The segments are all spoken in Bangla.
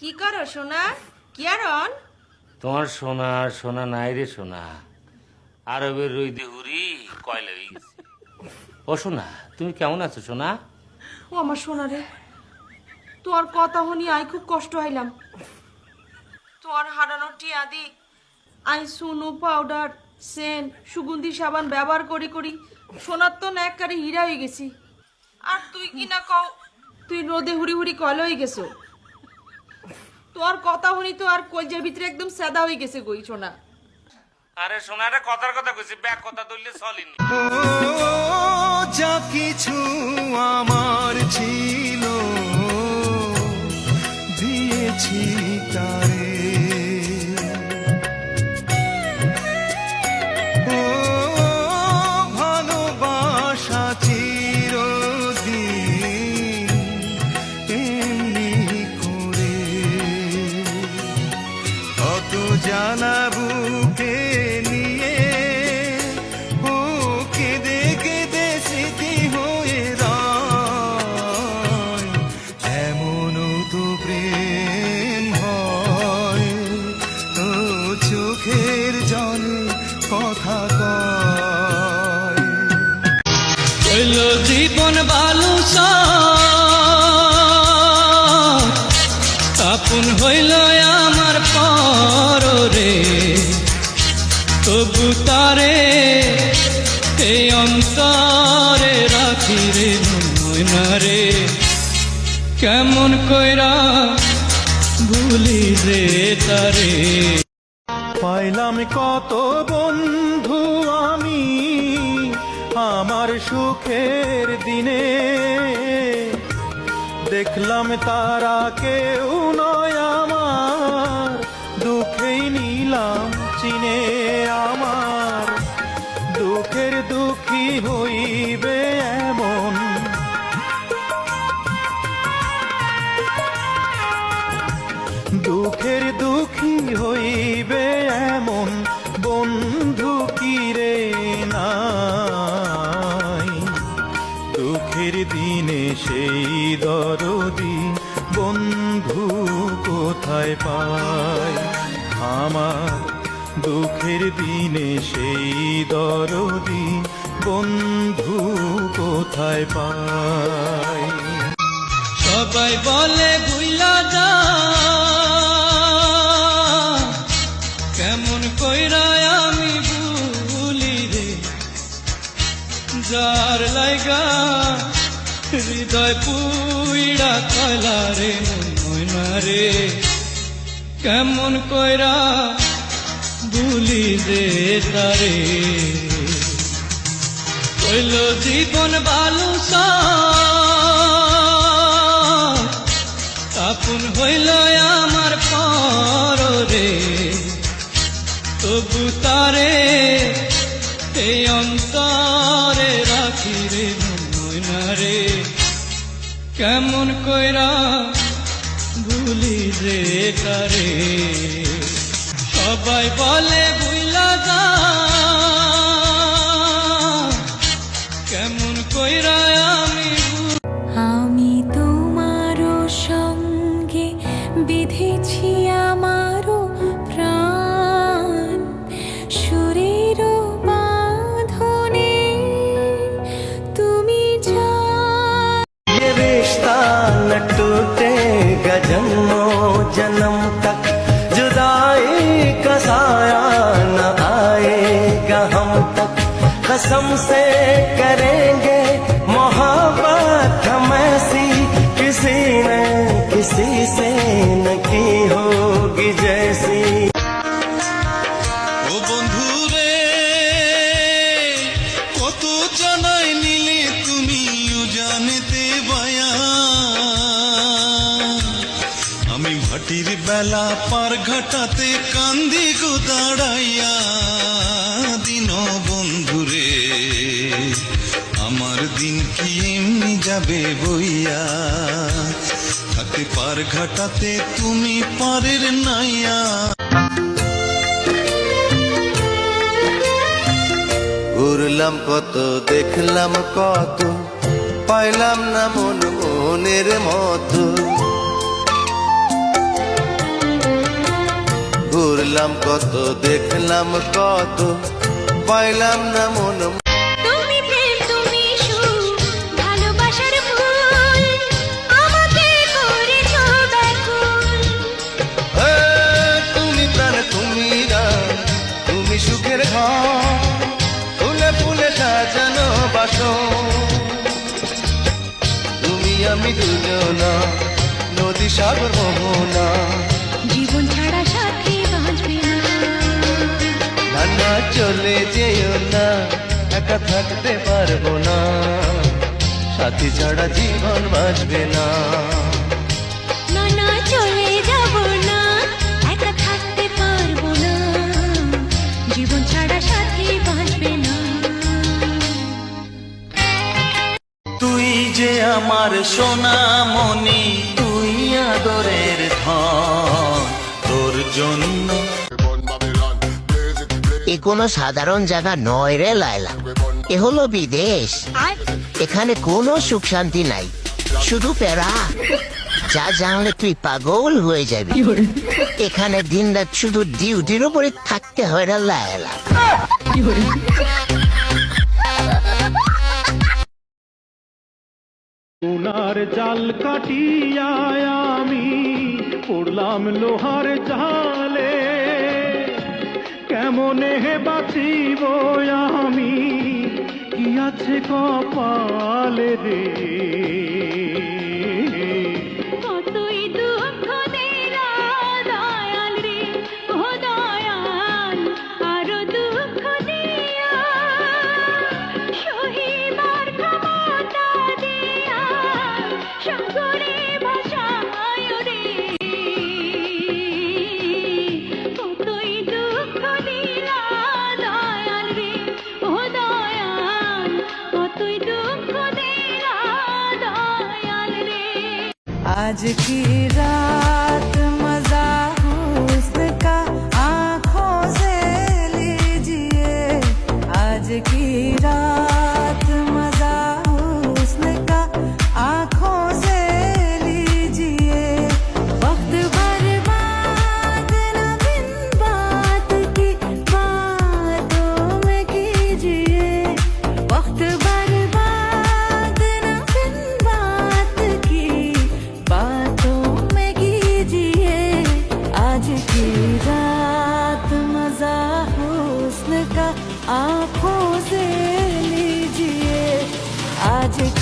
কি করো সোনা? কিয়ারন তোমার সোনা সোনা নাই রে সোনা। আরবের রই দেহুরি কয়লা হয়ে গেছে। ও সোনা তুমি কেমন আছো সোনা? ও আমার সোনা রে তোর কথা শুনি আই খুব কষ্ট হইলাম। তোর হারানোর টিয়া দি আই সুনু পাউডার সেন সুগন্ধি সাবান ব্যবহার করি করি সোনার তো না একবারে হীরা হয়ে গেছি। আর তুই কি না কও তুই রোদে হুড়ি হুড়ি কয়লা হয়ে গেছো? তোর কথা শুনি তো আর কলজের ভিতরে একদম সাদা হয়ে গেছে গই সোনা। আরে সোনা রে কথার কথা কইছি ব্যাক কথা ধরলে চলিনি। ও যা কিছু আমার ছিল দিয়েছি তারে হইল জীবন আপন আমার সুখের দিনে। দেখলাম তারা কেউ নয় আমার, দুঃখেই নিলাম চিনে আমার। দুঃখের দুঃখী হইবে সেই দরদি বন্ধু কোথায় পায়? আমার দুঃখের দিনে সেই দরদি বন্ধু কোথায় পায়? সবাই বলে ভুইলা যা রে ময়না রে কেমন কইরা ভুলি রে তারে। কইল, জীবন বালুসা আপন হইল আমার পরে তবু তারে এই অন্তরে রাখি রে ময়না রে কেমন কইরা ভুলি রে তারে সবাই বলে ভুইলা যা কেমন কইরা আমি ভুলি আমি তোমারও সঙ্গে বিধেছি আমারও প্রাণ সুরের বাঁধনে তুমি যা ये रिश्ता न टूटेगा जन्मों जन्म तक जुदाई का साया न आएगा हम तक। कसम से करेंगे আমার দিন কি এমনি যাবে বইয়া? থাকে পার ঘাটাতে তুমি পারের নাইয়া। ঘুরলাম কত, দেখলাম কত, পাইলাম না মন মনের মতো। ঘুরলাম কত, দেখলাম কত, পাইলাম না মন দুজনা নদী সাগর মোহনা জীবন ছাড়া সাথী বাঁচবে না। নানা চলে যেও না একা থাকতে পারব না। সাথী ছাড়া জীবন বাঁচবে না। না না চলে যাব না একা থাকতে পারব না। জীবন ছাড়া সাথী বাঁচবে না। যে আমার সোনা মনি তুই আদরের ধন তোর জন্য। এ কোনো সাধারণ জায়গা নয় রে লায়লা। এ হলো বিদেশ। এখানে কোনো সুখ শান্তি নাই। শুধু প্যারা। যা জানলে তুই পাগল হয়ে যাবি। এখানে দিন রাত শুধু ডিউটির উপরে থাকতে হয় না লায়লা। সোনার জাল কাটিয়া আমি পড়লাম লোহার জালে। কেমন হে বাঁচিব আমি? কি আছে কপালে রে? আজকে রা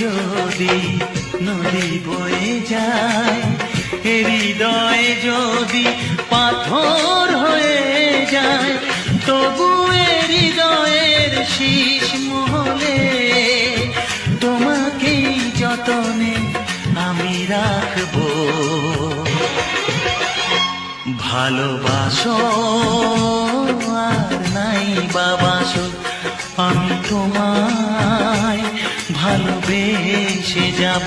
যদি নদী বয়ে যায় হৃদয়ে যদি পাথর হয়ে যায়, তবু হৃদয়ের শীষ মহলে তোমাকেই যতনে আমি রাখব। ভালোবাসো আর নাই বাবাসো আমি তোমায় ভালোবেসে যাব।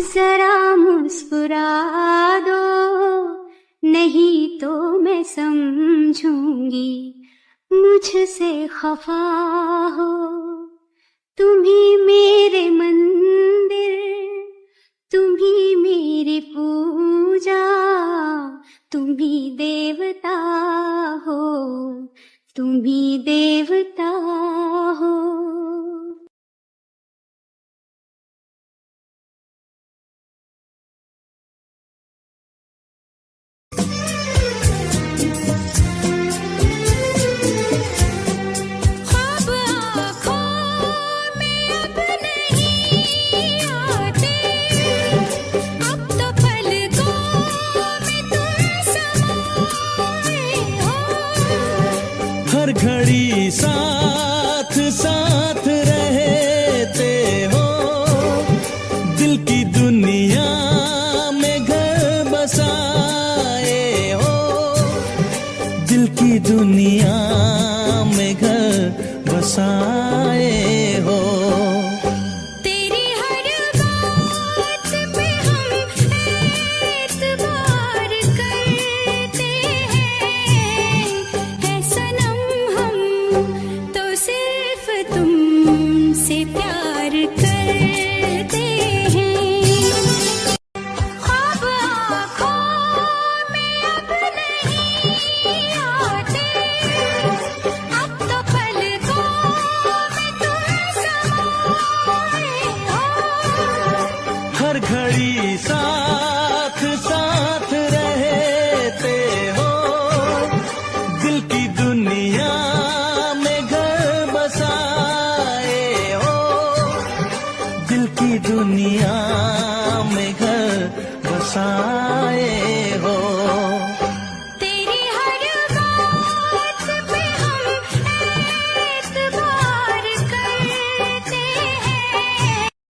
जरा मुस्कुरा दो नहीं तो मैं समझूँगी, मुझसे खफा हो। तुम्ही मेरे मंदिर तुम्ही मेरी पूजा तुम्ही देवता हो। तुम्ही देव घड़ी साथ साथ रहते हो। दिल की दुनिया में घर बसाए हो। दिल की दुनिया में घर बसाए साथ साथ रहते हो। दिल की दुनिया में घर बसाए हो। दिल की दुनिया में घर बसाए